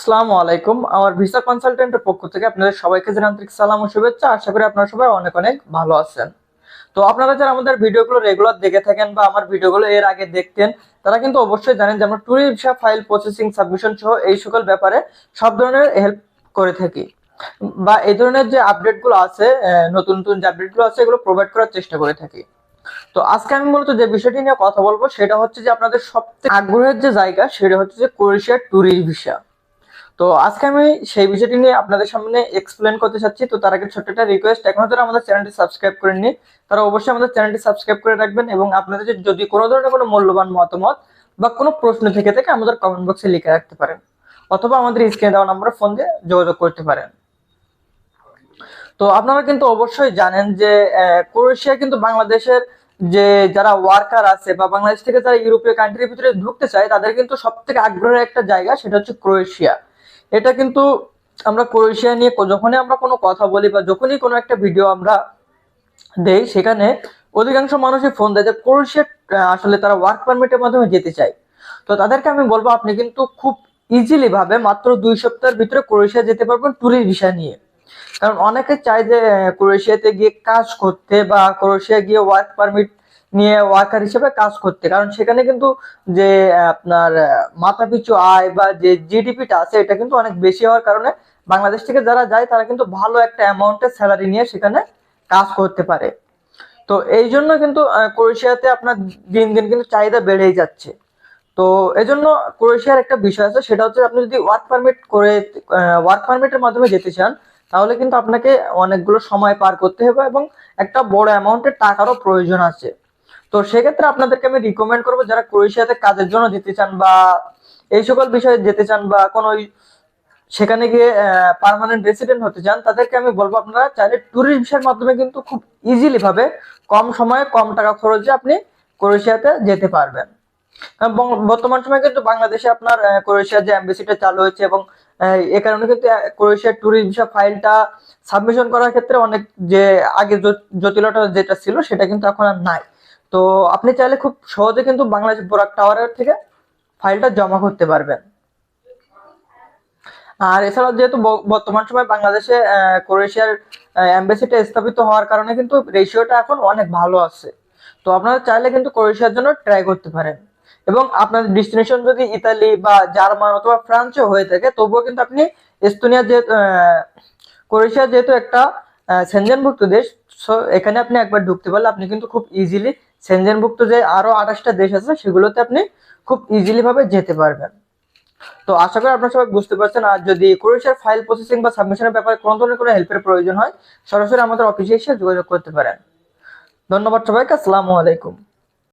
আসসালামু আলাইকুম। আমার ভিসা কনসালটেন্টের পক্ষ থেকে আপনাদের সবাইকে আন্তরিক সালাম ও শুভেচ্ছা। আশা করি আপনারা সবাই অনেক অনেক ভালো আছেন। তো আপনারা যারা আমাদের ভিডিওগুলো রেগুলার দেখে থাকেন বা আমার ভিডিওগুলো এর আগে দেখতেন, তারা কিন্তু অবশ্যই জানেন যে আমরা tourist visa file processing submission সহ এই সকল ব্যাপারে সব ধরনের হেল্প করে থাকি। বা এই ধরনের যে আপডেটগুলো আছে নতুন নতুন যে আপডেটগুলো আছে, এগুলো প্রোভাইড করার চেষ্টা করে থাকি। তো আজকে আমি মূলত যে বিষয়টি নিয়ে কথা বলব, সেটা হচ্ছে যে আপনাদের সবথেকে আগ্রহের যে জায়গা, সেটা হচ্ছে যে ক্রোয়েশিয়ার ট্যুরিস্ট ভিসা তো আজকে আমি সেই বিষয়টি নিয়ে আপনাদের সামনে এক্সপ্লেন করতে চাচ্ছি। তো তার আগে ছোট্ট একটা রিকোয়েস্ট এখনও যারা আমাদের চ্যানেলটি সাবস্ক্রাইব করেননি, তারা অবশ্যই আমাদের চ্যানেলটি সাবস্ক্রাইব করে রাখবেন এবং আপনাদের যদি কোনো ধরনের কোনো মূল্যবান মতামত বা কোনো প্রশ্ন থেকে থাকে, আমাদের কমেন্ট বক্সে লিখে রাখতে পারেন। অথবা আমাদের স্ক্রিনে দেওয়া নম্বরে ফোন দিয়ে যোগাযোগ করতে পারেন। তো আপনারা কিন্তু অবশ্যই জানেন যে ক্রোয়েশিয়া কিন্তু বাংলাদেশের যে যারা ওয়ার্কার আছে বা বাংলাদেশ থেকে যারা ইউরোপীয় কান্ট্রির ভিতরে ঢুকতে চায়, তাদের কিন্তু সব থেকে আগ্রহের একটা জায়গা সেটা হচ্ছে ক্রোয়েশিয়া। এটা কিন্তু আমরা ক্রোয়েশিয়া নিয়ে যখনই আমরা কোনো কথা বলি বা যখনই কোনো একটা ভিডিও আমরা দেই, সেখানে অধিকাংশ মানুষই ফোন দেয় যে ক্রোয়েশিয়া আসলে তারা ওয়ার্ক পারমিটের মাধ্যমে যেতে চায়। তো তাদেরকে আমি বলব, আপনি কিন্তু খুব ইজিলি ভাবে মাত্র দুই সপ্তাহের ভিতরে ক্রোয়েশিয়া যেতে পারবেন ট্যুরিস্ট ভিসা নিয়ে। কারণ অনেকে চায় যে ক্রোয়েশিয়াতে গিয়ে কাজ করতে বা ক্রোয়েশিয়া গিয়ে ওয়ার্ক পারমিট নিয়ে ওয়ার্কার হিসেবে কাজ করতে। কারণ সেখানে কিন্তু যে আপনার মাথা পিছু আয় বা যে জিডিপিটা আছে, এটা কিন্তু অনেক বেশি হওয়ার কারণে বাংলাদেশ থেকে যারা যায়, তারা কিন্তু ভালো একটা অ্যামাউন্টের স্যালারি নিয়ে সেখানে কাজ করতে পারে। তো এই জন্য কিন্তু ক্রোয়েশিয়াতে আপনার দিন দিন কিন্তু চাহিদা বেড়েই যাচ্ছে। তো এই জন্য ক্রোয়েশিয়ার একটা বিষয় আছে, সেটা হচ্ছে আপনি যদি ওয়ার্ক পারমিট করে ওয়ার্ক পারমিটের মাধ্যমে যেতে চান, তাহলে কিন্তু আপনাকে অনেকগুলো সময় পার করতে হবে এবং একটা বড় অ্যামাউন্টের টাকারও প্রয়োজন আছে। তো সেক্ষেত্রে আপনাদেরকে আমি রিকমেন্ড করব যারা ক্রোয়েশিয়াতে কাজের জন্য যেতে চান বা এই সকল বিষয়ে যেতে চান বা কোনো সেখানে গিয়ে পার্মানেন্ট রেসিডেন্ট হতে চান, তাদেরকে আমি বলব আপনারা চাইলে ট্যুরিস্ট ভিসার মাধ্যমে কিন্তু খুব ইজিলি ভাবে কম সময়ে কম টাকা খরচে আপনি ক্রোয়েশিয়াতে যেতে পারবেন। বর্তমান সময়ে কিন্তু বাংলাদেশে আপনার ক্রোয়েশিয়ার যে এম্বাসিটা চালু হয়েছে এবং এ কারণে কিন্তু ক্রোয়েশিয়ার ট্যুরিস্ট ভিসা ফাইলটা সাবমিশন করার ক্ষেত্রে অনেক যে আগে জটিলতা যেটা ছিল সেটা কিন্তু এখন আর নাই। তো আপনি চাইলে খুব সহজে কিন্তু বাংলাদেশ বোরাক টাওয়ারের থেকে ফাইলটা জমা করতে পারবেন। আর এছাড়া যেহেতু বর্তমান সময় বাংলাদেশে ক্রোয়েশিয়ার এম্বাসিটা স্থাপিত হওয়ার কারণে কিন্তু রেশিওটা এখন অনেক ভালো আছে। তো আপনারা চাইলে কিন্তু ক্রোয়েশিয়ার জন্য ট্রাই করতে পারেন। এবং আপনার ডেস্টিনেশন যদি ইতালি বা জার্মান অথবা ফ্রান্সও হয়ে থাকে, তবুও কিন্তু আপনি এস্তোনিয়া যেহেতু ক্রোয়েশিয়া যেহেতু একটা সেনজেনভুক্ত দেশ সো এখানে আপনি একবার ঢুকতে পারলে আপনি কিন্তু খুব ইজিলি সেনজেনভুক্ত যে আরও আঠাশটা দেশ আছে, সেগুলোতে আপনি খুব ইজিলিভাবে যেতে পারবেন। তো আশা করি আপনারা সবাই বুঝতে পারছেন। আর যদি ক্রোয়েশিয়ার ফাইল প্রসেসিং বা সাবমিশনের ব্যাপারে কোনো ধরনের কোনো হেল্পের প্রয়োজন হয়, সরাসরি আমাদের অফিসে এসে যোগাযোগ করতে পারেন। ধন্যবাদ সবাইকে, আসসালামু আলাইকুম।